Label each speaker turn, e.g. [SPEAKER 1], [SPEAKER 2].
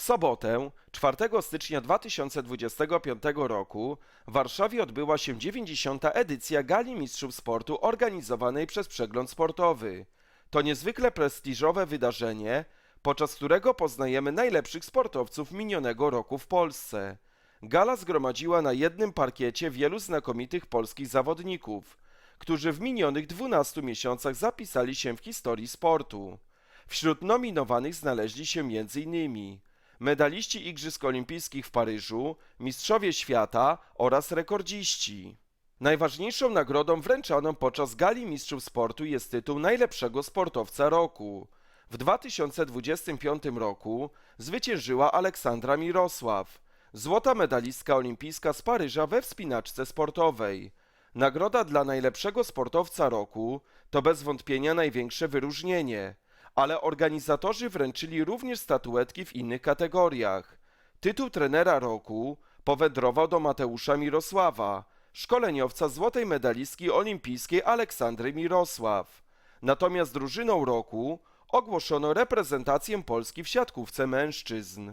[SPEAKER 1] W sobotę, 4 stycznia 2025 roku, w Warszawie odbyła się 90. edycja Gali Mistrzów Sportu organizowanej przez Przegląd Sportowy. To niezwykle prestiżowe wydarzenie, podczas którego poznajemy najlepszych sportowców minionego roku w Polsce. Gala zgromadziła na jednym parkiecie wielu znakomitych polskich zawodników, którzy w minionych 12 miesiącach zapisali się w historii sportu. Wśród nominowanych znaleźli się m.in. medaliści Igrzysk Olimpijskich w Paryżu, mistrzowie świata oraz rekordziści. Najważniejszą nagrodą wręczaną podczas Gali Mistrzów Sportu jest tytuł najlepszego sportowca roku. W 2025 roku zwyciężyła Aleksandra Mirosław, złota medalistka olimpijska z Paryża we wspinaczce sportowej. Nagroda dla najlepszego sportowca roku to bez wątpienia największe wyróżnienie, ale organizatorzy wręczyli również statuetki w innych kategoriach. Tytuł trenera roku powędrował do Mateusza Mirosława, szkoleniowca złotej medalistki olimpijskiej Aleksandry Mirosław. Natomiast drużyną roku ogłoszono reprezentację Polski w siatkówce mężczyzn.